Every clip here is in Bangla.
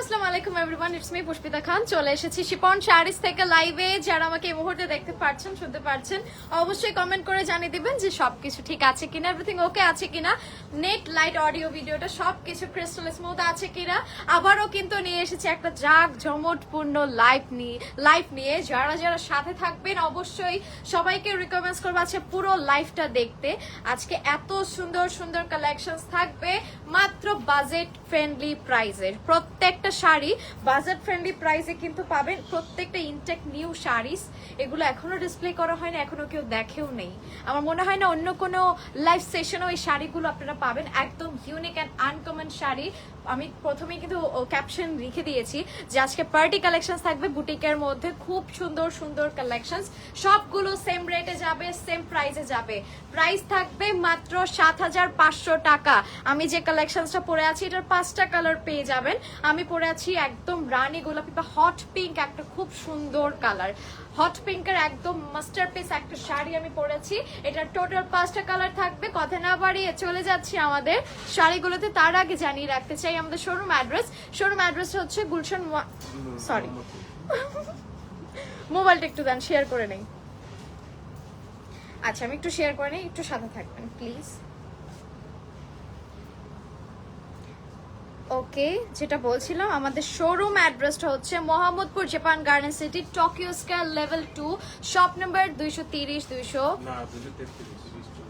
আসসালামু আলাইকুম everyone it's me Pushpita Khan চলে এসেছি শিপন শাড়িস থেকে লাইভে যারা আমাকে এই মুহূর্তে দেখতে পাচ্ছেন শুনতে পাচ্ছেন অবশ্যই কমেন্ট করে জানিয়ে দিবেন যে সবকিছু ঠিক আছে কিনা এভরিথিং ওকে আছে কিনা নেট লাইট অডিও ভিডিওটা ক্রিস্টাল স্মুথ আছে কিনা। আবারও কিন্তু নিয়ে এসেছি একটা জাগ জমটপূর্ণ লাইভ নিয়ে লাইভ নিয়ে। যারা যারা সাথে থাকবেন, অবশ্যই সবাইকে রিকমেন্ড করব আছে পুরো লাইভটা দেখতে। আজকে এত সুন্দর সুন্দর কালেকশন থাকবে, মাত্র বাজেট ফ্রেন্ডলি প্রাইজের প্রত্যেকটা শাড়ি, বাজেট ফ্রেন্ডলি প্রাইসে কিন্তু পাবেন প্রত্যেকটা ইনটেক নিউ শাড়িস। এগুলো এখনও ডিসপ্লে করা হয় না, এখনও কেউ দেখেও নেই। আমার মনে হয় না অন্য কোনো লাইভ সেশনও এই শাড়িগুলো আপনারা পাবেন। একদম ইউনিক অ্যান্ড আনকমন শাড়ি আমি প্রথমে কিন্তু ক্যাপশন লিখে দিয়েছি যে আজকে পার্টি কালেকশন থাকবে বুটিকের মধ্যে। খুব সুন্দর সুন্দর কালেকশন সবগুলো সেম রেটে যাবে সেম প্রাইসে যাবে। প্রাইস থাকবে মাত্র সাত হাজার পাঁচশো টাকা। আমি যে কালেকশনসটা পরে আছি, এটার পাঁচটা কালার পেয়ে যাবেন। আমি পরে আছি একদম রানী গোলাপি বা হট পিঙ্ক একটা খুব সুন্দর কালার হট পিঙ্কের একদম মাস্টার পিস একটা শাড়ি আমি পরেছি। এটা টোটাল পাঁচটা কালার থাকবে। কথা না বাড়িয়ে চলে যাচ্ছি আমাদের শাড়িগুলোতে। তার আগে জানিয়ে রাখতে চাই আমাদের শোরুম অ্যাড্রেস শোরুম অ্যাড্রেস হচ্ছে গুলশান সরি মোবাইলটা একটু দেন শেয়ার করে নেই। আচ্ছা আমি একটু শেয়ার করে নিই, একটু সাথে থাকবেন প্লিজ ওকে যেটা বলছিলাম আমাদের শোরুম অ্যাড্রেসটা হচ্ছে Mohammadpur Japan garden city Tokyo square level two shop number দুইশো তিরিশ দুইশো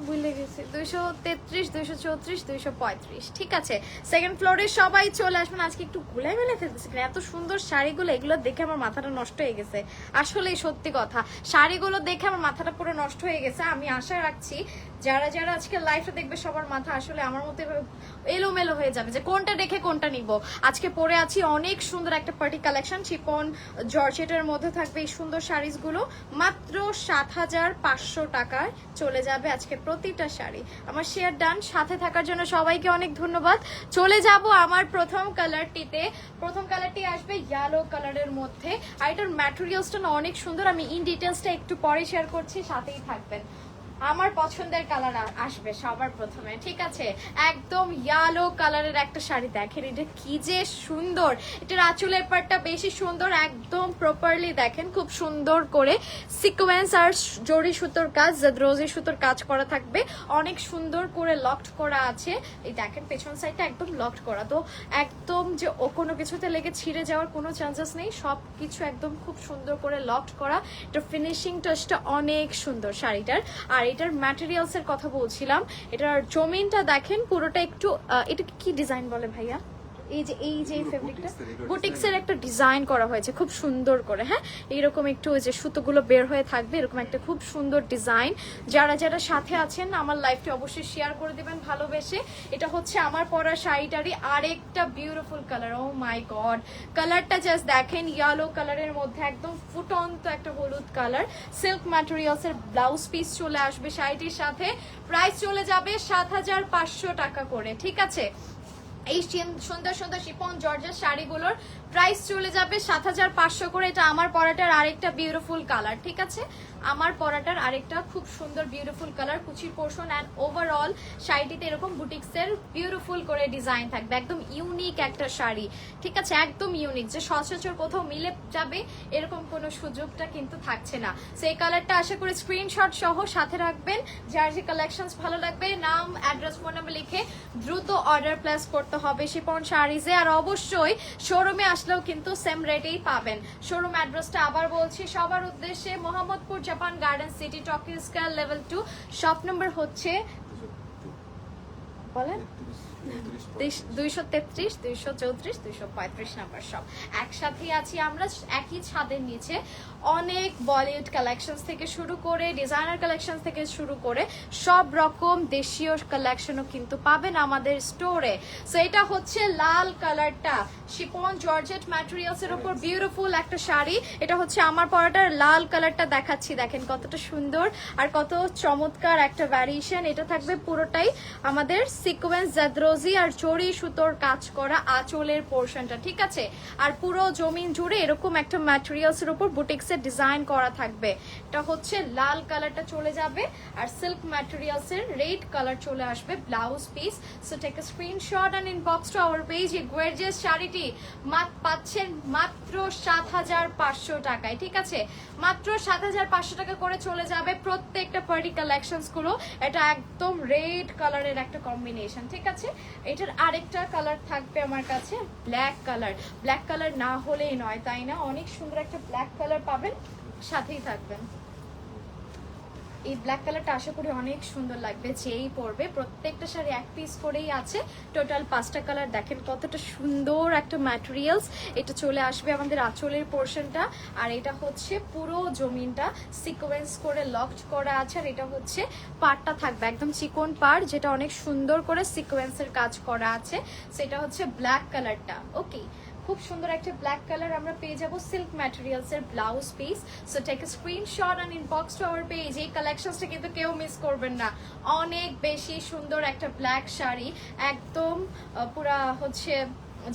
ভুলে গেছি দুইশো তেত্রিশ দুইশো চৌত্রিশ দুইশো পঁয়ত্রিশ ঠিক আছে? সেকেন্ড ফ্লোরে সবাই চলে আসবেন আজকে একটু গুলাই মেলে ফেলতেছি এত সুন্দর শাড়িগুলো এগুলো দেখে আমার মাথাটা নষ্ট হয়ে গেছে আসলেই সত্যি কথা। শাড়িগুলো দেখে আমার মাথাটা পুরো নষ্ট হয়ে গেছে আমি আশা রাখছি যারা যারা আজকে লাইফে দেখবে সবার মাথা আসলে আমার মতো এলোমেলো হয়ে যাবে যে কোনটা দেখে কোনটা নিব। আজকে পরে আছি অনেক সুন্দর একটা পার্টি কালেকশন চিপন জর্জেটের মধ্যে থাকবে এই সুন্দর শাড়িগুলো। মাত্র সাত হাজার পাঁচশো টাকায় চলে যাবে আজকে প্রতিটা শাড়ি। আমার শেয়ার ডান সাথে থাকার জন্য সবাইকে অনেক ধন্যবাদ। চলে যাব আমার প্রথম কালারটিতে প্রথম কালারটি আসবে ইয়েলো কালারের মধ্যে। আর এটার ম্যাটেরিয়ালসটা অনেক সুন্দর। আমি ইন ডিটেলসটা একটু পরে শেয়ার করছি, সাথেই থাকবেন। আমার পছন্দের কালার আসবে সবার প্রথমে, ঠিক আছে? একদম ইয়ালো কালারের একটা শাড়ি দেখেন, এটা কি যে সুন্দর! এটার আঁচলের পাটটা বেশি সুন্দর, একদম প্রপারলি দেখেন, খুব সুন্দর করে সিকোয়েন্স আর জরি সুতোর কাজ রোজি সুতোর কাজ করা থাকবে, অনেক সুন্দর করে লকড করা আছে। এই দেখেন, পেছন সাইডটা একদম লকড করা। তো একদম যে ও কোনো কিছুতে লেগে ছিঁড়ে যাওয়ার কোনো চান্সেস নেই সব কিছু একদম খুব সুন্দর করে লকড করা। এটা ফিনিশিং টাচটা অনেক সুন্দর শাড়িটার। আর এটার ম্যাটেরিয়ালস এর কথা বলছিলাম। এটার জমিনটা দেখেন, পুরোটা একটু এটা কি ডিজাইন বলে ভাইয়া? এই যে এই যে ফেব্রিকটা বুটিক্সের, একটা ডিজাইন করা হয়েছে খুব সুন্দর করে হ্যাঁ? এইরকম একটু ওই যে সুতোগুলো বের হয়ে থাকবে এরকম একটা খুব সুন্দর ডিজাইন যারা যারা সাথে আছেন আমার লাইফটি অবশ্যই শেয়ার করে দিবেন ভালোবেসে। এটা হচ্ছে আমার পরা শাড়িটারই আরেকটা beautiful colour oh my god কালারটা জাস্ট দেখেন ইয়েলো কালারের মধ্যে একদম ফুটন্ত একটা হলুদ কালার সিল্ক ম্যাটেরিয়ালস এর ব্লাউজ পিস চলে আসবে শাড়িটির সাথে। প্রাইস চলে যাবে সাত হাজার পাঁচশো টাকা করে ঠিক আছে? এই সুন্দর সুন্দর শিপন জর্জের শাড়িগুলোর প্রাইস চলে যাবে সাত হাজার পাঁচশো করে। এটা আমার পরাটার আরেকটা বিউটিফুল কালার ঠিক আছে? আমার পরাটার আরেকটা খুব সুন্দর বিউটিফুল কালার কুচির পোর্শন অ্যান্ড ওভারঅল শাড়িটিতে এরকম বুটিক্সের বিউটিফুল করে ডিজাইন থাকবে। একদম ইউনিক একটা শাড়ি। ঠিক আছে? একদম ইউনিক যে সচরাচর কোথাও মিলে যাবে, এরকম কোনো সুযোগটা কিন্তু থাকছে না। সেই কালারটা আশা করি স্ক্রিনশট সহ সাথে রাখবেন। যার যে কালেকশনস ভালো লাগবে, নাম অ্যাড্রেস ফোন নাম্বার লিখে দ্রুত অর্ডার প্লেস করতে হবে শিপন শাড়িজে আর অবশ্যই শোরুমে আসলেও কিন্তু সেম রেটেই পাবেন। শোরুম অ্যাড্রেসটা আবার বলছি, সবার উদ্দেশ্যে Mohammadpur Japan garden city Tokyo square level two shop number হচ্ছে বলেন। দুইশো তেত্রিশ, দুইশো চৌত্রিশ, দুইশো পঁয়ত্রিশ নাম্বার সব একসাথেই আছি আমরা, একই ছাদের নিচে। অনেক বলিউড কালেকশন থেকে শুরু করে ডিজাইনার কালেকশন থেকে শুরু করে, সব রকম দেশীয় কালেকশনও কিন্তু পাবেন আমাদের স্টোরে সো এটা হচ্ছে লাল কালারটা শিপন জর্জেট ম্যাটেরিয়ালস এর উপর বিউটিফুল একটা শাড়ি। এটা হচ্ছে আমার পরাটার লাল কালারটা দেখাচ্ছি। দেখেন কতটা সুন্দর আর কত চমৎকার একটা ভ্যারিয়েশন এটা থাকবে পুরোটাই আমাদের সিকোয়েন্স জাদ্রো ফিরোজি আর চড়ি সুতোর কাজ করা আঁচলের পোর্শনটা ঠিক আছে? আর পুরো জমিন জুড়ে এরকম একটা ম্যাটেরিয়ালস এর উপর বুটিক্স এর ডিজাইন করা থাকবে। এটা হচ্ছে লাল কালারটা চলে যাবে আর সিল্ক ম্যাটেরিয়ালস এর রেড কালার চলে আসবে blouse piece so take a screenshot and inbox to our page এই গোর্জিয়াস শাড়িটি মাত পাচ্ছেন মাত্র সাত হাজার পাঁচশো টাকায়, ঠিক আছে? মাত্র সাত হাজার পাঁচশো টাকা করে চলে যাবে প্রত্যেকটা পার্টি কালেকশনসগুলো। এটা একদম রেড কালারের একটা কম্বিনেশন ঠিক আছে? এটার আরেকটা কালার থাকবে আমার কাছে ব্ল্যাক কালার ব্ল্যাক কালার না হলেই নয়, তাই না? অনেক সুন্দর একটা ব্ল্যাক কালার পাবেন, সাথেই থাকবেন। এই ব্ল্যাক কালারটা আশা করি অনেক সুন্দর লাগবে, যেই পরবে। প্রত্যেকটা শাড়ি এক পিস করেই আছে। টোটাল পাঁচটা কালার দেখেন কতটা সুন্দর একটা ম্যাটেরিয়ালস এটা চলে আসবে আমাদের আঁচলের পোর্শনটা আর এটা হচ্ছে পুরো জমিনটা সিকোয়েন্স করে লকড করা আছে। আর এটা হচ্ছে পাড়টা থাকবে, একদম চিকন পাড়, যেটা অনেক সুন্দর করে সিকোয়েন্সের কাজ করা আছে। সেটা হচ্ছে ব্ল্যাক কালারটা ওকে খুব সুন্দর একটা ব্ল্যাক কালার আমরা পেয়ে যাব সিল্ক ম্যাটেরিয়ালস এর blouse piece so take a screenshot and inbox to our page এই কালেকশনসটা কিন্তু কেউ মিস করবেন না। অনেক বেশি সুন্দর একটা ব্ল্যাক শাড়ি। একদম পুরা হচ্ছে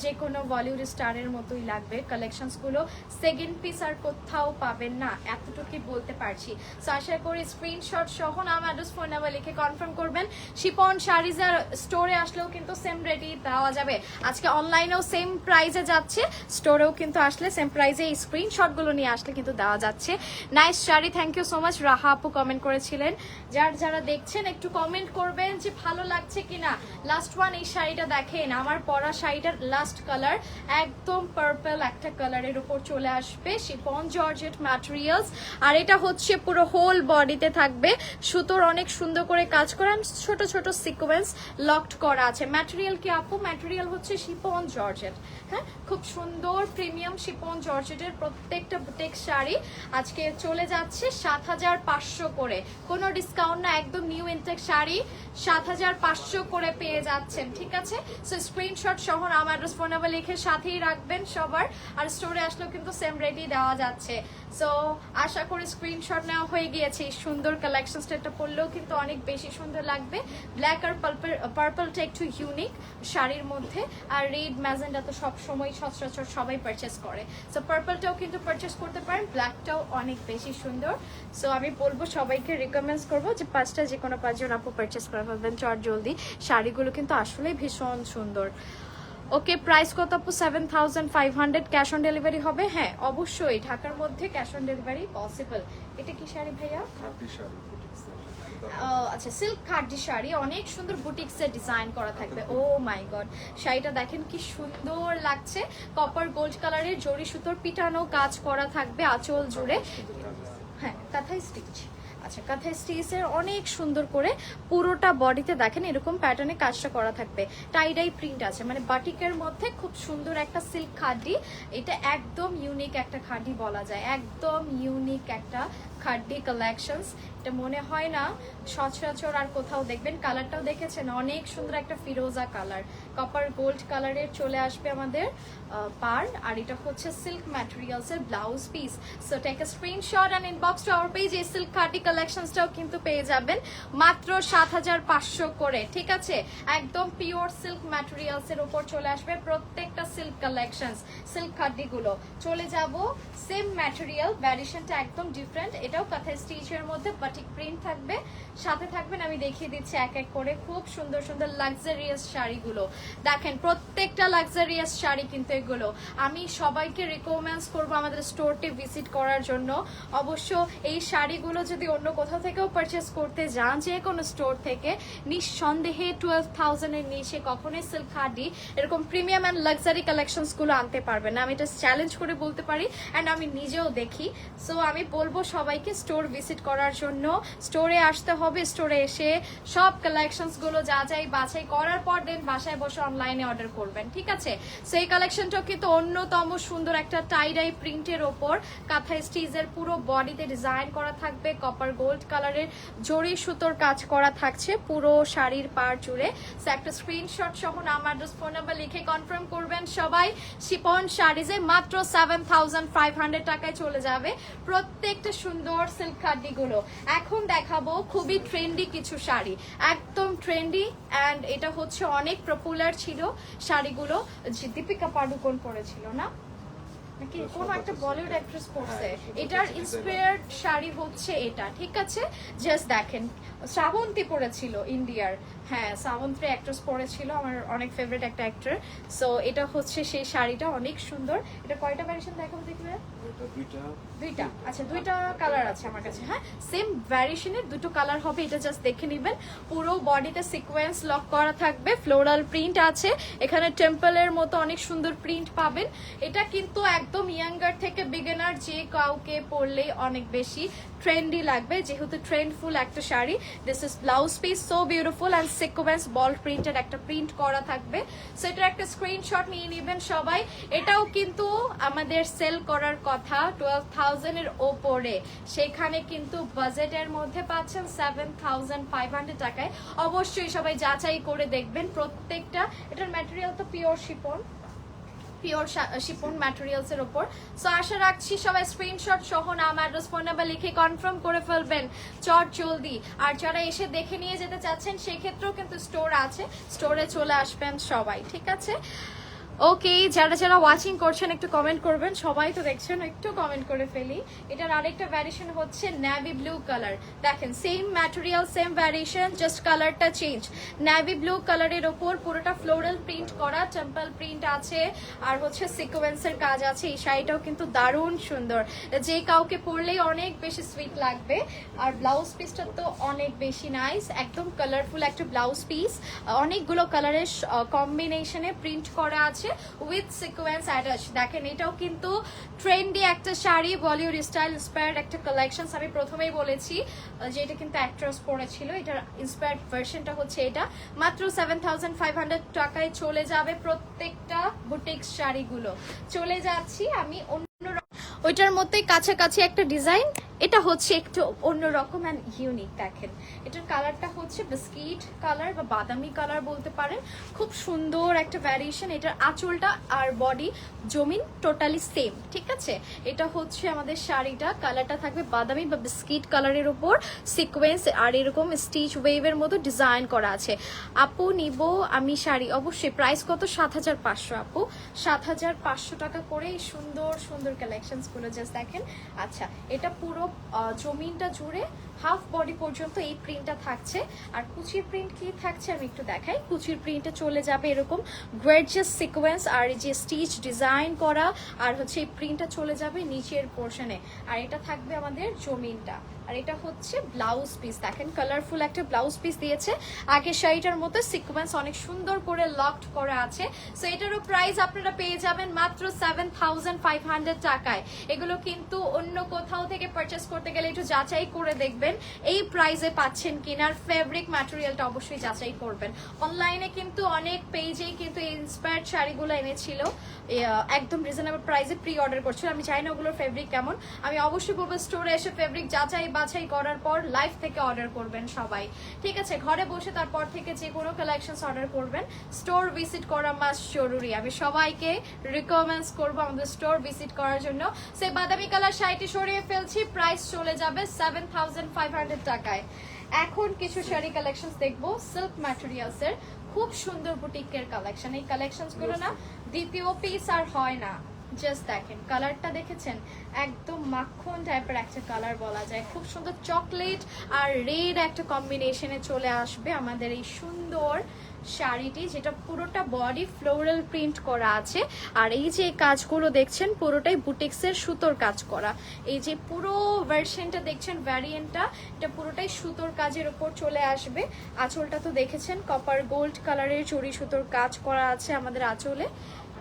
যে কোনো বলিউড স্টারের মতোই লাগবে। কালেকশনসগুলো সেকেন্ড পিস আর কোথাও পাবেন না, এতটুকুই বলতে পারছি। সো আশা করি স্ক্রিনশট সহ নাম অ্যাড্রেস ফোন নাম্বার লিখে কনফার্ম করবেন। শিপন শাড়িজের স্টোরে আসলেও কিন্তু সেম রেটই দেওয়া যাবে। আজকে অনলাইনেও সেম প্রাইজে যাচ্ছে স্টোরেও কিন্তু আসলে সেম প্রাইজে এই স্ক্রিনশটগুলো নিয়ে আসলে কিন্তু দেওয়া যাচ্ছে। Nice sari thank you so much Raha আপু কমেন্ট করেছিলেন। যার যারা দেখছেন, একটু কমেন্ট করবেন যে ভালো লাগছে কিনা। লাস্ট ওয়ান এই শাড়িটা দেখেন, আমার পরা শাড়িটার লাস্ট কালার একদম পার্পল একটা কালারের উপর চলে আসবে শিপন জর্জেট ম্যাটেরিয়ালস আর এটা হচ্ছে পুরো হোল বডিতে থাকবে, সুতোর অনেক সুন্দর করে কাজ করা ছোট ছোট সিকোয়েন্স লকড করা আছে। ম্যাটেরিয়াল কি আপু? ম্যাটেরিয়াল হচ্ছে শিপন জর্জেট হ্যাঁ? খুব সুন্দর প্রিমিয়াম শিপন জর্জেটের প্রত্যেকটা বুটেক শাড়ি। আজকে চলে যাচ্ছে সাত হাজার পাঁচশো করে। কোনো ডিসকাউন্ট না, একদম নিউ ইনটেক শাড়ি। সাত হাজার পাঁচশো করে পেয়ে যাচ্ছেন, ঠিক আছে? সো স্ক্রিনশট সহ নাম অ্যাড্রেস ফোন নাম্বার লিখে সাথেই রাখবেন সবার। আর স্টোরে আসলেও কিন্তু সেম রেডি দেওয়া যাচ্ছে। সো আশা করি স্ক্রিনশট নেওয়া হয়ে গিয়েছে। সুন্দর কালেকশনসটা এটা পরলেও কিন্তু অনেক বেশি সুন্দর লাগবে। ব্ল্যাক আর পার্পলটা একটু ইউনিক শাড়ির মধ্যে। আর রেড ম্যাজেন্ডা তো সবসময় সচরাচর সবাই পারচেস করে। সো পার্পলটাও কিন্তু পারচেস করতে পারেন। ব্ল্যাকটাও অনেক বেশি সুন্দর। সো আমি বলব সবাইকে রিকমেন্ডস করব যে পাঁচটা যে কোনো পাঁচজন আপু পারচেস করে ফেলবেন চট জলদি। শাড়িগুলো কিন্তু আসলেই ভীষণ সুন্দর। ওকে প্রাইস কত আপু? Seven thousand five hundred cash on delivery হবে? হ্যাঁ অবশ্যই। ঢাকার মধ্যে ক্যাশ অন ডেলিভারি পসিবল এটা কি শাড়ি ভাইয়া? বুটিক্স আচ্ছা সিল্ক খাড্ডি শাড়ি। অনেক সুন্দর বুটিক্সের ডিজাইন করা থাকবে। ও মাই গড শাড়িটা দেখেন কি সুন্দর লাগছে। কপার গোল্ড কালারের জরি সুতোর পিটানো কাজ করা থাকবে আঁচল জুড়ে। হ্যাঁ কাঁথাই স্টিচ কাঁথাই স্টিচের অনেক সুন্দর করে পুরোটা বডিতে দেখেন এরকম প্যাটার্নে কাজটা করা থাকবে। টাইডাই প্রিন্ট আছে মানে বাটিকের মধ্যে খুব সুন্দর একটা সিল্ক খাঁটি, এটা একদম ইউনিক একটা খাঁটি বলা যায়, একদম ইউনিক একটা খাড্ডি কালেকশনস এটা মনে হয় না, সচরাচর আর কোথাও দেখবেন কালারটাও দেখেছেন, অনেক সুন্দর একটা ফিরোজা কালার কপার গোল্ড কালারের চলে আসবে আমাদের পার, আর এটা হচ্ছে সিল্ক ম্যাটেরিয়ালস এর blouse piece so take a screenshot and inbox to our page এই সিল্ক খাটি কালেকশনসটাও কিন্তু পেয়ে যাবেন, মাত্র সাত হাজার পাঁচশো করে, ঠিক আছে? একদম পিওর সিল্ক ম্যাটেরিয়ালস এর উপর চলে আসবে প্রত্যেকটা সিল্ক কালেকশনস সিল্ক খাড্ডিগুলো চলে যাব সেম ম্যাটেরিয়াল ভ্যারিয়েশনটা একদম ডিফারেন্ট এটাও কথা স্টিচের মধ্যে বাটিক প্রিন্ট থাকবে। সাথে থাকবেন, আমি দেখিয়ে দিচ্ছি এক এক করে খুব সুন্দর সুন্দর লাক্সারিয়াস শাড়িগুলো। দেখেন, প্রত্যেকটা লাক্সারিয়াস শাড়ি কিন্তু এগুলো। আমি সবাইকে রিকমেন্ডস করব আমাদের স্টোরটি ভিজিট করার জন্য। অবশ্য এই শাড়িগুলো যদি অন্য কোথাও থেকেও পারচেস করতে যান, যে কোনো স্টোর থেকে, নিঃসন্দেহে টুয়েলভ থাউজেন্ডের নিচে কখনোই সিল্ক হাডি এরকম প্রিমিয়াম অ্যান্ড লাক্সারি কালেকশনসগুলো আনতে পারবেন না। আমি এটা চ্যালেঞ্জ করে বলতে পারি অ্যান্ড আমি নিজেও দেখি। সো আমি বলব সবাইকে স্টোর ভিজিট করার জন্য। স্টোরে আসতে হবে স্টোরে এসে সব কালেকশনসগুলো যা যাই বাছাই করার পর দেন বাসায় বসে অনলাইনে অর্ডার করবেন, ঠিক আছে? সেই এই কালেকশনটাও কিন্তু অন্যতম সুন্দর একটা টাইডাই প্রিন্টের ওপর। কাঁথা স্টিজের পুরো বডিতে ডিজাইন করা থাকবে কপার গোল্ড কালারের জরি সুতোর কাজ করা থাকছে পুরো শাড়ির পার জুড়ে। একটা স্ক্রিনশট সহ নাম অ্যাড্রেস ফোন নাম্বার লিখে কনফার্ম করবেন সবাই। শিপন শাড়িজে মাত্র সেভেন থাউজেন্ড ফাইভ হান্ড্রেড টাকায় চলে যাবে। প্রত্যেকটা সুন্দর সিল্ক কার্ডিগুলো এখন দেখাবো খুবই ট্রেন্ডি কিছু শাড়ি। একদম ট্রেন্ডি অ্যান্ড এটা হচ্ছে অনেক পপুলার ছিল শাড়িগুলো। যে দীপিকা পাডুকোন পরেছিল না? নাকি কোনো একটা বলিউড অ্যাক্ট্রেস পরছে। এটার ইন্সপায়ার্ড শাড়ি হচ্ছে এটা ঠিক আছে? জাস্ট দেখেন শ্রাবন্তী পরেছিল ইন্ডিয়ার হ্যাঁ শ্রাবন্তী অ্যাক্ট্রেস পরেছিল আমার অনেক ফেভারিট একটা অ্যাক্টর সো এটা হচ্ছে সেই শাড়িটা অনেক সুন্দর। এটা কয়টা ভ্যারিয়েশন দেখাবো দেখবে দুইটা আচ্ছা দুইটা কালার আছে আমার কাছে হ্যাঁ? সেম ভ্যারিয়েশনের দুটো কালার হবে এটা জাস্ট দেখে নেবেন। পুরো বডিতে সিকোয়েন্স লক করা থাকবে ফ্লোরাল প্রিন্ট আছে। এখানে টেম্পলের মতো অনেক সুন্দর প্রিন্ট পাবেন। এটা কিন্তু একদম ইয়াঙ্গার থেকে বিগিনার যে কাউকে পরলেই অনেক বেশি ট্রেন্ডি লাগবে। যেহেতু ট্রেন্ডফুল একটা sari this is blouse piece so beautiful and sequence বল প্রিন্টের একটা প্রিন্ট করা থাকবে। সো একটা স্ক্রিনশট নিয়ে নেবেন সবাই। এটাও কিন্তু আমাদের সেল করার কথা টুয়েলভ থাউজেন্ডের ওপরে। সেখানে কিন্তু বাজেটের মধ্যে পাচ্ছেন সেভেন থাউজেন্ড ফাইভ হান্ড্রেড টাকায়। অবশ্যই সবাই যাচাই করে দেখবেন প্রত্যেকটা। এটার ম্যাটেরিয়াল তো pure chiffon. Pure chiffon materials এর উপর সো আশা রাখছি সবাই স্ক্রিনশট সহ নাম অ্যাড্রেস ফোন নাম্বার লিখে কনফার্ম করে ফেলবেন। চট জলদি। আর যারা এসে দেখে নিয়ে যেতে চাচ্ছেন, সেক্ষেত্রেও কিন্তু স্টোর আছে। স্টোরে চলে আসবেন সবাই, ঠিক আছে? ওকে যারা যারা ওয়াচিং করছেন, একটু কমেন্ট করবেন। সবাই তো দেখছেন, একটু কমেন্ট করে ফেলি। এটার আরেকটা ভ্যারিয়েশন হচ্ছে ন্যাভি ব্লু কালার দেখেন same material same variation just কালারটা চেঞ্জ ন্যাভি ব্লু কালারের ওপর পুরোটা ফ্লোরাল প্রিন্ট করা টেম্পল প্রিন্ট আছে, আর হচ্ছে সিকোয়েন্সের কাজ আছে। এই শাড়িটাও কিন্তু দারুণ সুন্দর। যে কাউকে পরলেই অনেক বেশি সুইট লাগবে। আর ব্লাউজ পিসটা তো অনেক বেশি নাইস একদম কালারফুল একটা ব্লাউজ পিস অনেকগুলো কালারের কম্বিনেশনে প্রিন্ট করা আছে। উইথ সিকোয়েন্স অ্যাটাচ দেখেন, এটাও কিন্তু ট্রেন্ডি একটা শাড়ি বলিউড স্টাইল ইন্সপায়ার্ড একটা কালেকশন আমি প্রথমেই বলেছি যে এটা কিন্তু অ্যাক্ট্রেস পরেছিল। এটার ইন্সপায়ার্ড ভার্সনটা হচ্ছে এটা। মাত্র সেভেন থাউজেন্ড ফাইভ হান্ড্রেড টাকায় চলে যাবে প্রত্যেকটা বুটিক্স শাড়িগুলো। চলে যাচ্ছি আমি অন্য ওইটার মধ্যেই কাছাকাছি একটা ডিজাইন এটা হচ্ছে একটু অন্যরকম অ্যান্ড ইউনিক দেখেন। এটার কালারটা হচ্ছে বিস্কিট কালার বা বাদামি কালার বলতে পারেন। খুব সুন্দর একটা ভ্যারিয়েশন এটার আঁচলটা আর বডি জমিন টোটালি সেম ঠিক আছে? এটা হচ্ছে আমাদের শাড়িটা কালারটা থাকবে বাদামি বা বিস্কিট কালারের উপর। সিকোয়েন্স আর এরকম স্টিচ ওয়েভের মতো ডিজাইন করা আছে। আপু নিব আমি শাড়ি, অবশ্যই প্রাইস কত? সাত হাজার পাঁচশো আপু। সাত হাজার পাঁচশো টাকা করে এই সুন্দর সুন্দর কালেকশনসগুলো জাস্ট দেখেন। আচ্ছা এটা পুরো আহ, জমিনটা জুড়ে হাফ বডি পর্যন্ত এই প্রিন্টটা থাকছে। আর কুচির প্রিন্ট কি থাকছে আমি একটু দেখাই। কুচির প্রিন্টে চলে যাবে এরকম গ্রেডজেস সিকোয়েন্স আর এই যে স্টিচ ডিজাইন করা আর হচ্ছে এই প্রিন্টটা চলে যাবে নিচের পোর্শনে আর এটা থাকবে আমাদের জমিনটা। আর এটা হচ্ছে ব্লাউজ পিস দেখেন কালারফুল একটা ব্লাউজ পিস দিয়েছে। আগে শাড়িটার মতো সিকোয়েন্স অনেক সুন্দর করে লকড করা আছে। সো এটারও প্রাইস আপনারা পেয়ে যাবেন মাত্র সেভেন থাউজেন্ড ফাইভ হান্ড্রেড টাকায়। এগুলো কিন্তু অন্য কোথাও থেকে পারচেস করতে গেলে একটু যাচাই করে দেখবেন, এই প্রাইসে পাচ্ছেন কিনার ফেব্রিক ম্যাটেরিয়ালটা অবশ্যই যাচাই করবেন। অনলাইনে কিন্তু অনেক পেজেই কিন্তু ইন্সপায়ার্ড শাড়িগুলো এনেছিল। একদম রিজনেবল প্রাইসে প্রি অর্ডার করছিল। আমি চাই না ওগুলোর ফেব্রিক কেমন। আমি অবশ্যই বলব স্টোরে এসে ফেব্রিক যাচাই বাছাই করার পর লাইভ থেকে অর্ডার করবেন সবাই। ঠিক আছে ঘরে বসে তারপর থেকে যে কোনো কালেকশন অর্ডার করবেন। স্টোর ভিজিট করা মাস্ট জরুরি। আমি সবাইকে রিকমেন্ডস করব আমাদের স্টোর ভিজিট করার জন্য। সেই বাদামি কালার শাড়িটি সরিয়ে ফেলছি প্রাইস চলে যাবে সেভেন থাউজেন্ড ফাইভ হান্ড্রেড টাকায়। এখন কিছু শাড়ি কালেকশন দেখব সিল্ক ম্যাটেরিয়ালস এর। খুব সুন্দর বুটিকের কালেকশন এই কালেকশনসগুলো না দ্বিতীয় পিস আর হয় না। জাস্ট দেখেন কালারটা দেখেছেন? একদম মাখন টাইপের একটা কালার বলা যায়। খুব সুন্দর চকলেট আর রেড একটা কম্বিনেশনে চলে আসবে আমাদের এই সুন্দর শাড়িটি, যেটা পুরোটা বডি ফ্লোরাল প্রিন্ট করা আছে। আর এই যে কাজগুলো দেখছেন, পুরোটাই বুটিক্সের সুতোর কাজ করা। এই যে পুরো ভার্সনটা দেখছেন ভ্যারিয়েন্টটা এটা পুরোটাই সুতোর কাজের উপর চলে আসবে। আঁচলটা তো দেখেছেন কপার গোল্ড কালারের চড়ি সুতোর কাজ করা আছে আমাদের আঁচলে।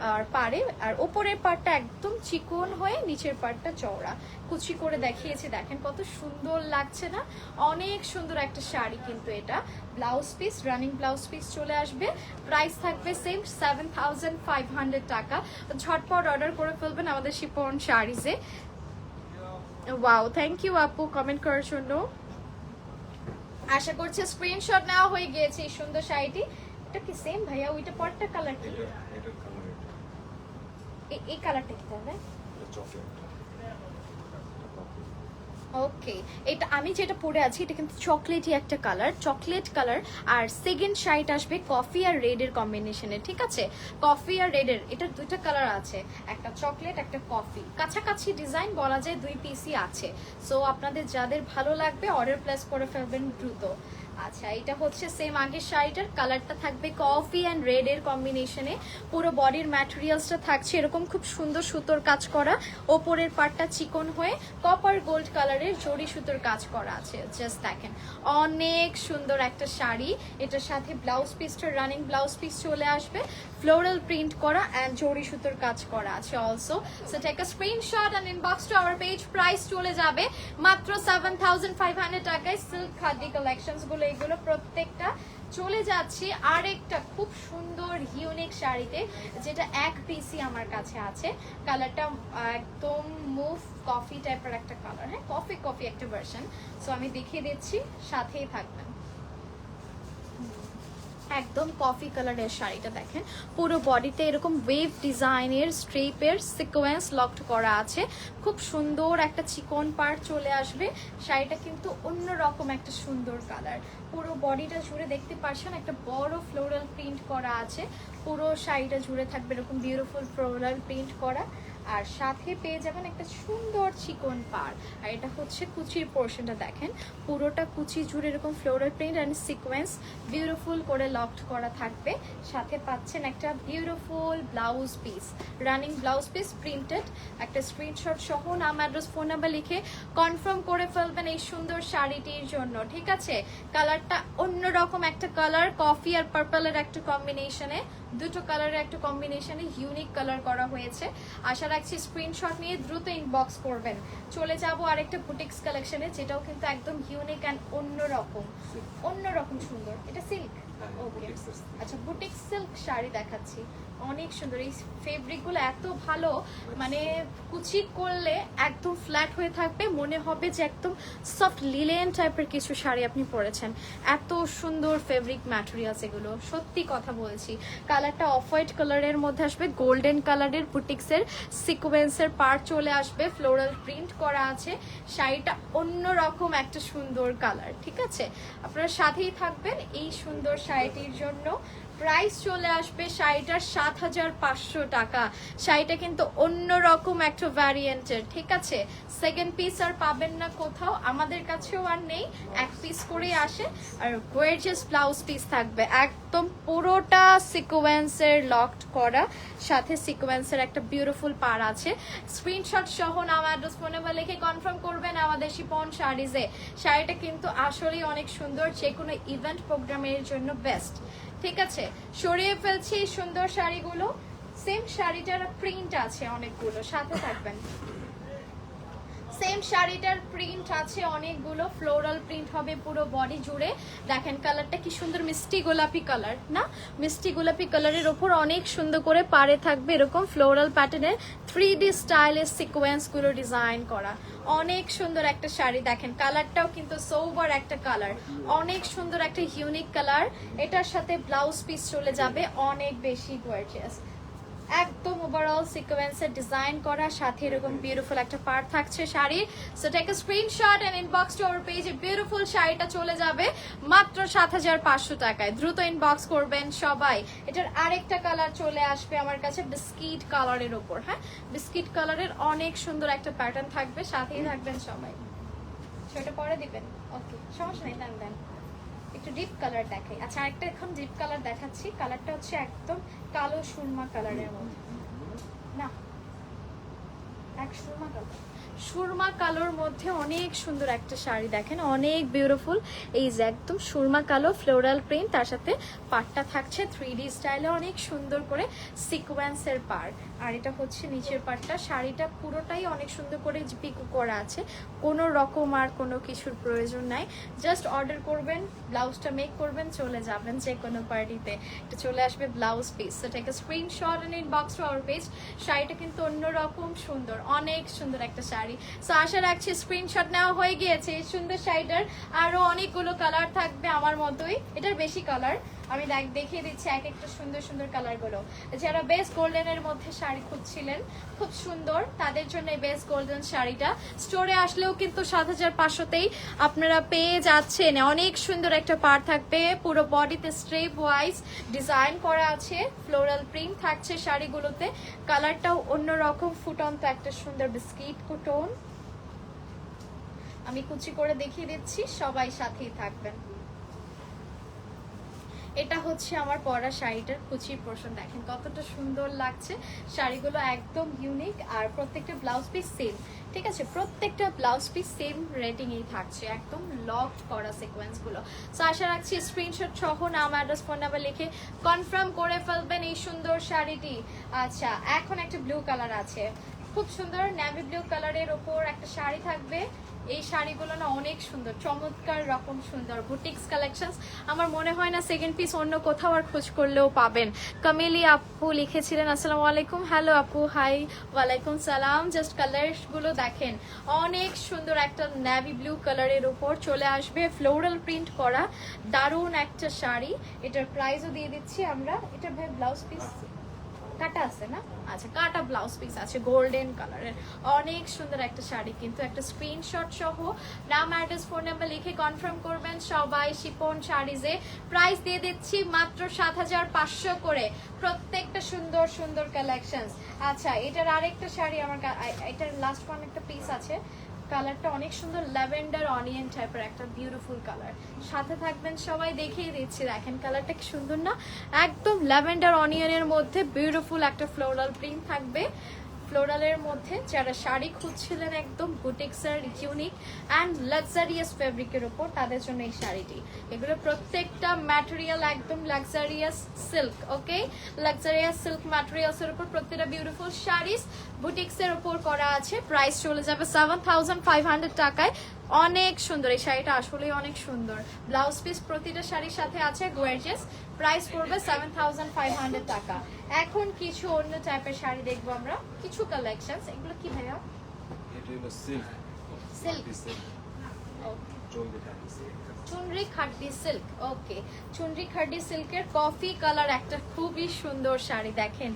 আর পারে, আর ওপরের পাটটা একদম চিকন হয়ে নিচের পাটটা চওড়া। কুচি করে দেখিয়েছি, দেখেন কত সুন্দর লাগছে না? অনেক সুন্দর একটা শাড়ি কিন্তু এটা। Blouse piece running blouse piece চলে আসবে। প্রাইস থাকবে same seven thousand five hundred টাকা। ঝটপট অর্ডার করে ফেলবেন আমাদের শিপন শাড়িজে। ওয়াও থ্যাংক ইউ আপু কমেন্ট করার জন্য। আশা করছি স্ক্রিনশট নেওয়া হয়ে গিয়েছে এই সুন্দর শাড়িটি। এটা কি সেম ভাইয়া? ওইটা পরটা কালার কি এটা এটার কালার এটা এ- এই কালারটা কি তাহলে? ওকে এটা আমি যেটা পরে আছি, এটা কিন্তু চকলেটই একটা কালার চকলেট কালার আর সেকেন্ড শাইট আসবে কফি আর রেডের কম্বিনেশনে ঠিক আছে? কফি আর রেডের এটার দুইটা কালার আছে, একটা চকলেট একটা কফি কাছাকাছি ডিজাইন বলা যায় দুই পিসই আছে। সো আপনাদের যাদের ভালো লাগবে অর্ডার প্লেস করে ফেলবেন দ্রুত। আচ্ছা এটা হচ্ছে সেম আগের শাড়িটার কালারটা থাকবে কফি অ্যান্ড রেড এর কম্বিনেশনে পুরো বডির ম্যাটেরিয়ালসটা থাকছে এরকম খুব সুন্দর সুতোর কাজ করা। ওপরের পাটটা চিকন হয়ে কপার গোল্ড কালারের জড়ি সুতোর কাজ করা আছে। জাস্ট দেখেন, অনেক সুন্দর একটা শাড়ি। এটার সাথে ব্লাউজ পিসটা রানিং ব্লাউজ পিস চলে আসবে। ফ্লোরাল প্রিন্ট করা অ্যান্ড জড়ি সুতোর কাজ করা আছে also so take a screenshot and inbox to our page price চলে যাবে। মাত্র সেভেন থাউজেন্ড ফাইভ হান্ড্রেড টাকায় সিল্ক খাদি কালেকশনস গুলো এগুলো প্রত্যেকটা চলে যাচ্ছি আরেকটা খুব সুন্দর ইউনিক শাড়িতে, যেটা এক পিসি আমার কাছে আছে। কালারটা একদম মুভ কফি টাইপের একটা কালার হ্যাঁ কফি কফি একটা ভার্সন সো আমি দেখিয়ে দিচ্ছি, সাথেই থাকবেন। একদম কফি কালারের শাড়িটা দেখেন। পুরো বডিতে এরকম ওয়েভ ডিজাইনের স্ট্রেপের সিকোয়েন্স লকড করা আছে। খুব সুন্দর একটা চিকন পার্ট চলে আসবে। শাড়িটা কিন্তু অন্যরকম একটা সুন্দর কালার পুরো বডিটা জুড়ে দেখতে পাচ্ছেন একটা বড় ফ্লোরাল প্রিন্ট করা আছে। পুরো শাড়িটা জুড়ে থাকবে এরকম বিউটিফুল ফ্লোরাল প্রিন্ট করা। আর সাথে পেয়ে যাবেন একটা সুন্দর চিকন পার আর এটা হচ্ছে কুচির পোর্শনটা দেখেন। পুরোটা কুচি জুড়ে এরকম floral print and sequence beautiful করে লকড করা থাকবে। সাথে পাচ্ছেন একটা beautiful blouse piece running blouse piece printed একটা স্ক্রিনশট সহ নাম অ্যাড্রেস ফোন নাম্বার লিখে কনফার্ম করে ফেলবেন এই সুন্দর শাড়িটির জন্য, ঠিক আছে? কালারটা অন্যরকম একটা কালার কফি আর পার্পলের একটা কম্বিনেশনে দুটো কালারের একটা কম্বিনেশনে ইউনিক কালার করা হয়েছে। আশা রাখছি স্ক্রিনশট নিয়ে দ্রুত ইনবক্স করবেন। চলে যাব আরেকটা বুটিক্স কালেকশনে যেটাও কিন্তু একদম ইউনিক অ্যান্ড অন্যরকম। অন্যরকম সুন্দর। এটা সিল্ক হ্যাঁ, ওকে আচ্ছা বুটিক সিল্ক শাড়ি দেখাচ্ছি। অনেক সুন্দর। এই ফেব্রিকগুলো এত ভালো মানে কুচি করলে একদম ফ্ল্যাট হয়ে থাকবে, মনে হবে যে একদম সফট লিলেন টাইপের কিছু শাড়ি আপনি পরেছেন। এত সুন্দর ফেব্রিক ম্যাটেরিয়ালস এগুলো, সত্যি কথা বলছি। কালারটা অফ হোয়াইট কালারের মধ্যে আসবে গোল্ডেন কালারের বুটিক্সের সিকোয়েন্সের পার্ট চলে আসবে ফ্লোরাল প্রিন্ট করা আছে। শাড়িটা অন্যরকম একটা সুন্দর কালার ঠিক আছে? আপনারা সাথেই থাকবেন এই সুন্দর শাড়িটির জন্য। প্রাইস চলে আসবে শাড়িটার সাত হাজার পাঁচশো টাকা। শাড়িটা কিন্তু অন্যরকম একটা ভ্যারিয়েন্টের ঠিক আছে? সেকেন্ড পিস আর পাবেন না কোথাও, আমাদের কাছেও আর নেই, এক পিস করেই আসে। আর গোয়েজাস ব্লাউজ পিস থাকবে, একদম পুরোটা সিকোয়েন্সের লকড করা, সাথে সিকোয়েন্সের একটা বিউটিফুল পার আছে। স্ক্রিনশট সহ নাম অ্যাড্রেস ফোন নাম্বার লিখে কনফার্ম করবেন আমাদের শিপন শাড়িজে। শাড়িটা কিন্তু আসলেই অনেক সুন্দর যে কোনো ইভেন্ট প্রোগ্রামের জন্য বেস্ট ঠিক আছে সরিয়ে ফেলছি সুন্দর শাড়িগুলো। সেম শাড়িটার প্রিন্ট আছে অনেকগুলো সাথে থাকবেন। সেম শাড়িটার প্রিন্ট আছে, অনেকগুলো ফ্লোরাল প্রিন্ট হবে পুরো বডি জুড়ে। দেখেন কালারটা কি সুন্দর মিষ্টি গোলাপি কালার না? মিষ্টি গোলাপি কালারের ওপর অনেক সুন্দর করে পারে থাকবে এরকম ফ্লোরাল প্যাটার্নের থ্রি ডি স্টাইলের সিকোয়েন্সগুলো ডিজাইন করা। অনেক সুন্দর একটা শাড়ি, দেখেন কালারটাও কিন্তু সোবার একটা কালার অনেক সুন্দর একটা ইউনিক কালার এটার সাথে ব্লাউজ পিস চলে যাবে, অনেক বেশি গর্জিয়াস একদম ওভারঅল সিকোয়েন্সের ডিজাইন করা, সাথে এরকম বিউটিফুল একটা পার্ট থাকছে sari. So take a screenshot and inbox to our পেজে বিউটিফুল শাড়িটা চলে যাবে মাত্র সাত হাজার পাঁচশো টাকায়। দ্রুত ইনবক্স করবেন সবাই। এটার আরেকটা কালার চলে আসবে আমার কাছে বিস্কিট কালারের ওপর হ্যাঁ? বিস্কিট কালারের অনেক সুন্দর একটা প্যাটার্ন থাকবে, সাথেই থাকবেন সবাই। সেটা পরে দিবেন? ওকে সমস্যা নেই, দেন দেন। একটু ডিপ কালার দেখাই। আচ্ছা আরেকটা এখন ডিপ কালার দেখাচ্ছি। কালারটা হচ্ছে একদম কালো সুরমা কালারের মধ্যে না, এক সুরমা কালার সুরমা কালোর মধ্যে অনেক সুন্দর একটা শাড়ি দেখেন, অনেক বিউটিফুল এই যে একদম সুরমা কালো ফ্লোরাল প্রিন্ট তার সাথে পাটটা থাকছে থ্রি ডি স্টাইলে অনেক সুন্দর করে সিকোয়েন্সের পার আর এটা হচ্ছে নিচের পাটটা। শাড়িটা পুরোটাই অনেক সুন্দর করে পিকু করা আছে। কোনো রকম আর কোনো কিছুর প্রয়োজন নাই। জাস্ট অর্ডার করবেন, ব্লাউজটা মেক করবেন, চলে যাবেন যে কোনো পার্টিতে। এটা চলে আসবে ব্লাউজ পিস তো take screenshot and inbox to our page শাড়িটা কিন্তু অন্যরকম সুন্দর, অনেক সুন্দর একটা শাড়ি। সো আশা রাখছি স্ক্রিনশট নেওয়া হয়ে গিয়েছে এই সুন্দর শাড়িটার। আরও অনেকগুলো কালার থাকবে আমার মতোই। এটার বেশি কালার আমি দেখ, দেখিয়ে দিচ্ছি এক একটা সুন্দর সুন্দর কালারগুলো। যারা বেস গোল্ডেনের মধ্যে শাড়ি খুঁজছিলেন, খুব সুন্দর, তাদের জন্য বেস্ট গোল্ডেন শাড়িটা। স্টোরে আসলেও কিন্তু সাত হাজার পাঁচশোতেই আপনারা পেয়ে যাচ্ছেন। অনেক সুন্দর একটা পার থাকবে, পুরো বডিতে স্ট্রেপ ওয়াইজ ডিজাইন করা আছে ফ্লোরাল প্রিন্ট থাকছে শাড়িগুলোতে। কালারটাও অন্যরকম, ফুটন্ত একটা সুন্দর বিস্কিট টোন আমি কুচি করে দেখিয়ে দিচ্ছি, সবাই সাথেই থাকবেন। এটা হচ্ছে আমার পরা শাড়িটার কুচির পোর্শন। দেখেন কতটা সুন্দর লাগছে। শাড়িগুলো একদম ইউনিক আর প্রত্যেকটা ব্লাউজ পিস সেম ঠিক আছে? প্রত্যেকটা ব্লাউজ পিস সেম রেটিংয়েই থাকছে, একদম লক করা সিকোয়েন্সগুলো সো আশা রাখছি স্ক্রিনশট সহ নাম অ্যাড্রেস ফোন নাম্বার লিখে কনফার্ম করে ফেলবেন এই সুন্দর শাড়িটি। আচ্ছা এখন একটা ব্লু কালার আছে। খুব সুন্দর নেভি ব্লু কালারের ওপর একটা শাড়ি থাকবে। এই শাড়িগুলো না অনেক সুন্দর, চমৎকার রকম সুন্দর বুটিক্স কালেকশনস আমার মনে হয় না সেকেন্ড পিস অন্য কোথাও আর খোঁজ করলেও পাবেন। কামেলি আপু লিখেছিলেন, আসসালামু আলাইকুম হ্যালো আপু হাই ওয়ালাইকুম সালাম। জাস্ট কালারগুলো দেখেন, অনেক সুন্দর একটা নেভি ব্লু কালারের উপর চলে আসবে ফ্লোরাল প্রিন্ট করা। দারুণ একটা শাড়ি, এটার প্রাইসও দিয়ে দিচ্ছি আমরা, এটা ভাই ব্লাউজ পিস কাটা আছে না? আচ্ছা কাটা ব্লাউজ পিস আছে গোল্ডেন কালারের অনেক সুন্দর একটা শাড়ি, কিন্তু একটা স্ক্রিনশট সহ নাম অ্যাড্রেস ফোন নাম্বার লিখে কনফার্ম করবেন সবাই শিপন শাড়িজে। প্রাইস দিয়ে দিচ্ছি মাত্র সাত হাজার পাঁচশো করে। প্রত্যেকটা সুন্দর সুন্দর কালেকশন আচ্ছা এটার আরেকটা শাড়ি আমার এটার লাস্ট ওয়ান একটা পিস আছে। কালারটা অনেক সুন্দর ল্যাভেন্ডার অনিয়ন টাইপের একটা বিউটিফুল কালার সাথে থাকবেন সবাই, দেখিয়ে দিচ্ছি, দেখেন কালারটা কি সুন্দর না? একদম ল্যাভেন্ডার অনিয়নের মধ্যে বিউটিফুল একটা ফ্লোরাল প্রিন্ট থাকবে। ফ্লোরালের মধ্যে যারা শাড়ি খুঁজছিলেন একদম বুটিক্সের ইউনিক অ্যান্ড লাক্সারিয়াস ফেব্রিকের ওপর তাদের জন্য এই শাড়িটি। এগুলো প্রত্যেকটা ম্যাটেরিয়াল একদম luxurious silk okay luxurious silk ম্যাটেরিয়ালসের উপর প্রত্যেকটা বিউটিফুল শাড়িস বুটিক্সের ওপর করা আছে। প্রাইস চলে যাবে সেভেন থাউজেন্ড ফাইভ হান্ড্রেড টাকায়। অনেক সুন্দর এই শাড়িটা আসলে অনেক সুন্দর। ব্লাউজ পিস প্রতিটা শাড়ির সাথে আছে গোয়ার্জেস প্রাইস পড়বে সেভেন থাউজেন্ড ফাইভ হান্ড্রেড টাকা। এখন কিছু অন্য টাইপের শাড়ি দেখব আমরা কিছু কালেকশন এগুলো কি ভাইয়া? Silk silk chunri khaddi silk okay chunri khaddi সিল্কের কফি কালার একটা খুবই সুন্দর শাড়ি, দেখেন।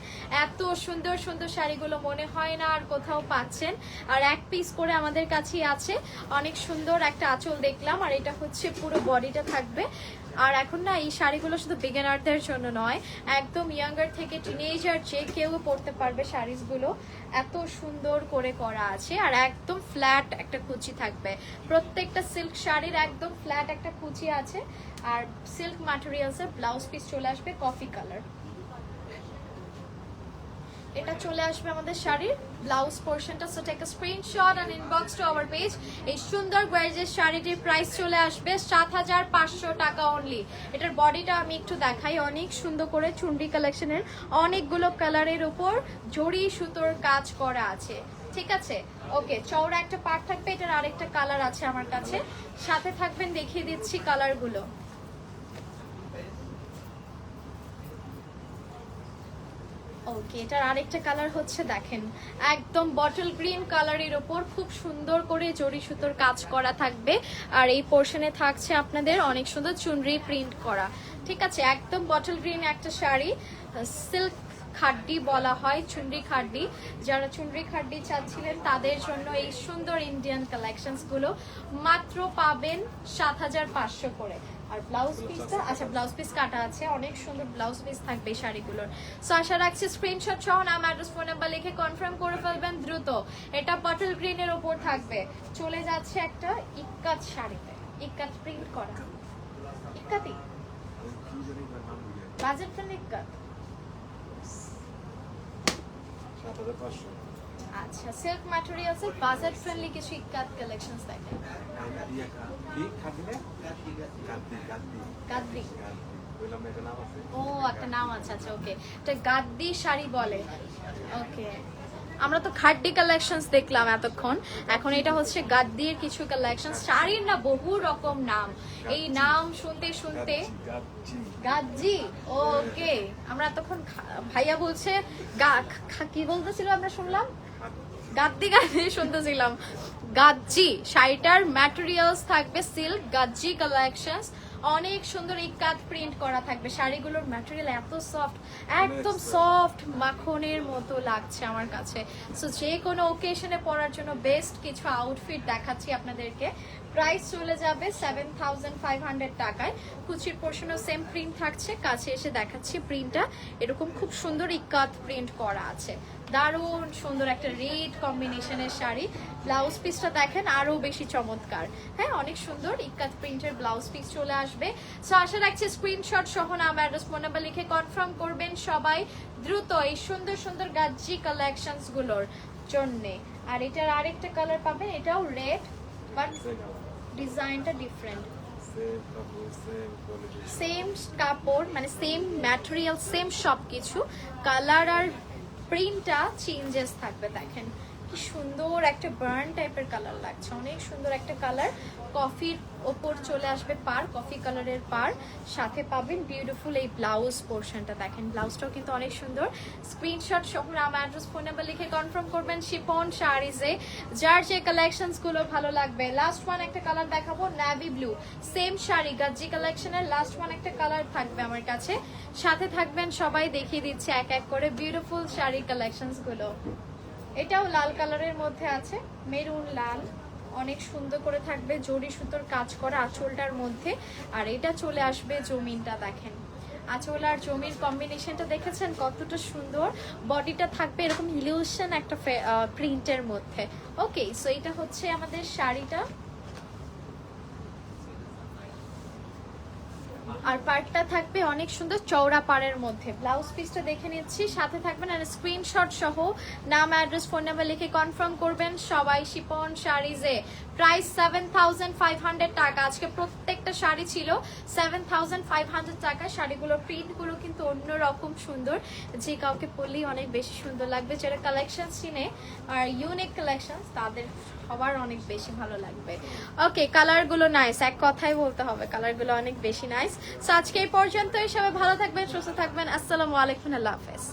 এত সুন্দর সুন্দর শাড়িগুলো মনে হয় না আর কোথাও পাচ্ছেন। আর এক পিস করে আমাদের কাছেই আছে। অনেক সুন্দর একটা আঁচল দেখলাম, আর এটা হচ্ছে পুরো বডিটা থাকবে। আর এখন না, এই শাড়িগুলো শুধু বিগিনারদের জন্য নয়, একদম ইয়াঙ্গার থেকে টিনেজার যে কেউ পরতে পারবে শাড়িগুলো। এত সুন্দর করে করা আছে আর একদম ফ্ল্যাট একটা কুচি থাকবে। প্রত্যেকটা সিল্ক শাড়ির একদম ফ্ল্যাট একটা কুচি আছে। আর সিল্ক ম্যাটেরিয়ালসের ব্লাউজ পিস চলে আসবে কফি কালার এটা চলে আসবে আমাদের শাড়ির ব্লাউজ পোর্শনটা so take screenshot and inbox to our page এই সুন্দর গোয়ার্জের শাড়িটির প্রাইস চলে আসবে সাত হাজার পাঁচশো টাকা অনলি এটার বডিটা আমি একটু দেখাই। অনেক সুন্দর করে চুন্ডি কালেকশনের অনেকগুলো কালারের উপর জড়ি সুতোর কাজ করা আছে। ঠিক আছে? ওকে চওড়া একটা পার্ট থাকবে। এটার আরেকটা কালার আছে আমার কাছে। সাথে থাকবেন, দেখিয়ে দিচ্ছি কালারগুলো ওকে এটার আরেকটা কালার হচ্ছে দেখেন, একদম বটল গ্রিন কালারের ওপর খুব সুন্দর করে জড়ি সুতোর কাজ করা থাকবে। আর এই পোর্শনে থাকছে আপনাদের অনেক সুন্দর চুনরি প্রিন্ট করা। ঠিক আছে, একদম বটল গ্রিন একটা শাড়ি সিল্ক খাড্ডি বলা হয়, চুনরি খাড্ডি। যারা চুনরি খাড্ডি চাচ্ছিলেন, তাদের জন্য এই সুন্দর ইন্ডিয়ান কালেকশনসগুলো মাত্র পাবেন সাত হাজার পাঁচশো করে। আর ব্লাউজ পিসটা আচ্ছা ব্লাউজ পিস কাটা আছে, অনেক সুন্দর ব্লাউজ পিস থাকবে শাড়িগুলোর। সো আশা রাখছি স্ক্রিনশট সহ নাম অ্যাড্রেস ফোন নাম্বার লিখে কনফার্ম করে ফেলবেন দ্রুত। এটা বটল গ্রিনের ওপর থাকবে। চলে যাচ্ছে একটা ইক্কাত শাড়িতে। ইক্কাত প্রিন্ট করা। ইক্কাতি। বাজেট ফ্রেন্ড ইক্কাত সাত হাজার পাঁচশো। আচ্ছা সিল্ক ম্যাটেরিয়ালস এর বাজেট ফ্রেন্ডলি কিছু ইকাত কালেকশনস দেখেন। গাদ্দি ও একটা নাম আছে আচ্ছা ওকে এটা গাদ্দি শাড়ি বলে। ওকে আমরা তো খাড্ডি কালেকশনস দেখলাম এতক্ষণ। এখন এটা হচ্ছে গাদ্দির কিছু কালেকশন শাড়ির না বহু রকম নাম। এই নাম শুনতে শুনতে। গাদ্দি ওকে আমরা এতক্ষণ ভাইয়া বলছে গা কি বলতেছিল আমরা শুনলাম? গাদ্দি গাদ্দি শুনতেছিলাম। গাজ্জি শাড়িটার ম্যাটেরিয়ালস থাকবে সিল্ক গাজ্জি কালেকশনস অনেক সুন্দর ইকাত প্রিন্ট করা থাকবে। শাড়িগুলোর ম্যাটেরিয়াল এত সফট একদম সফট মাখনের মতো লাগছে আমার কাছে। সো যে কোনো ওকেশনে পরার জন্য বেস্ট কিছু আউটফিট দেখাচ্ছি আপনাদেরকে। প্রাইস চলে যাবে সেভেন থাউজেন্ড ফাইভ হান্ড্রেড টাকায়। কুচির পোর্শনেও সেম প্রিন্ট থাকছে। কাছে এসে দেখাচ্ছি প্রিন্টটা এরকম খুব সুন্দর ইকাত প্রিন্ট করা আছে। দারুণ সুন্দর একটা রেড কম্বিনেশনের শাড়ি। ব্লাউজ পিসটা দেখেন আরও বেশি চমৎকার। হ্যাঁ অনেক সুন্দর। ইকাত প্রিন্টের ব্লাউজ পিস চলে আসবে। সো আশা রাখছি স্ক্রিনশট সহ নাম অ্যাড্রেস ফোন নাম্বার লিখে কনফার্ম করবেন সবাই দ্রুত এই সুন্দর সুন্দর গাজ্জি কালেকশনসগুলোর জন্যে। আর এটার আরেকটা কালার পাবেন এটাও রেড বাট ডিজাইনটা ডিফারেন্ট সেম কাপড় সেম কাপড় মানে সেম ম্যাটেরিয়াল সেম সব কিছু কালার আর প্রিন্টটা চেঞ্জেস থাকবে দেখেন। কি সুন্দর একটা বার্ন টাইপের কালার লাগছে। অনেক সুন্দর একটা কালার কফির ওপর চলে আসবে পার কফি কালারের পার। সাথে পাবেন বিউটিফুল এই ব্লাউজ পোর্শনটা দেখেন ব্লাউজটাও কিন্তু অনেক সুন্দর। স্ক্রিনশট সহ নাম অ্যাড্রেস ফোন নাম্বার লিখে কনফার্ম করবেন শিপন শাড়িজে যার যে কালেকশনসগুলো ভালো লাগবে। লাস্ট ওয়ান একটা কালার দেখাবো নাভি ব্লু সেম শাড়ি, গাজ্জি কালেকশনের লাস্ট ওয়ান একটা কালার থাকবে আমার কাছে। সাথে থাকবেন সবাই, দেখিয়ে দিচ্ছে এক এক করে বিউটিফুল শাড়ি কালেকশনসগুলো। এটাও লাল কালারের মধ্যে আছে। মেরুন, লাল। অনেক সুন্দর করে থাকবে। জড়ি সুতোর কাজ করা আঁচলটার মধ্যে। আর এটা চলে আসবে জমিনটা, দেখেন। আঁচল আর জমির কম্বিনেশনটা দেখেছেন? কতটা সুন্দর। বডিটা থাকবে এরকম ইলিউশন একটা প্রিন্টের মধ্যে। ওকে সো এটা হচ্ছে আমাদের শাড়িটা। আর পার্টটা থাকবে অনেক সুন্দর চওড়া পাড়ের মধ্যে। ব্লাউজ পিসটা দেখে নিচ্ছি, সাথে থাকবেন আর স্ক্রিনশট সহ নাম অ্যাড্রেস ফোন নাম্বার লিখে কনফার্ম করবেন সবাই Shipon শাড়িজে price seven thousand five hundred টাকা। আজকে প্রত্যেকটা শাড়ি ছিল সেভেন থাউজেন্ড ফাইভ হান্ড্রেড টাকা। শাড়িগুলোর প্রিন্টগুলো কিন্তু অন্যরকম সুন্দর। যে কাউকে পরলেই অনেক বেশি সুন্দর লাগবে। যারা কালেকশন চিনে আর ইউনিক কালেকশন তাদের সবার অনেক বেশি ভালো লাগবে। ওকে কালারগুলো নাইস এক কথাই বলতে হবে কালারগুলো অনেক বেশি নাইস আজকে এই পর্যন্তই, সবাই ভালো থাকবেন, সুস্থ থাকবেন, আসসালামু আলাইকুম, আল্লাহ হাফেজ।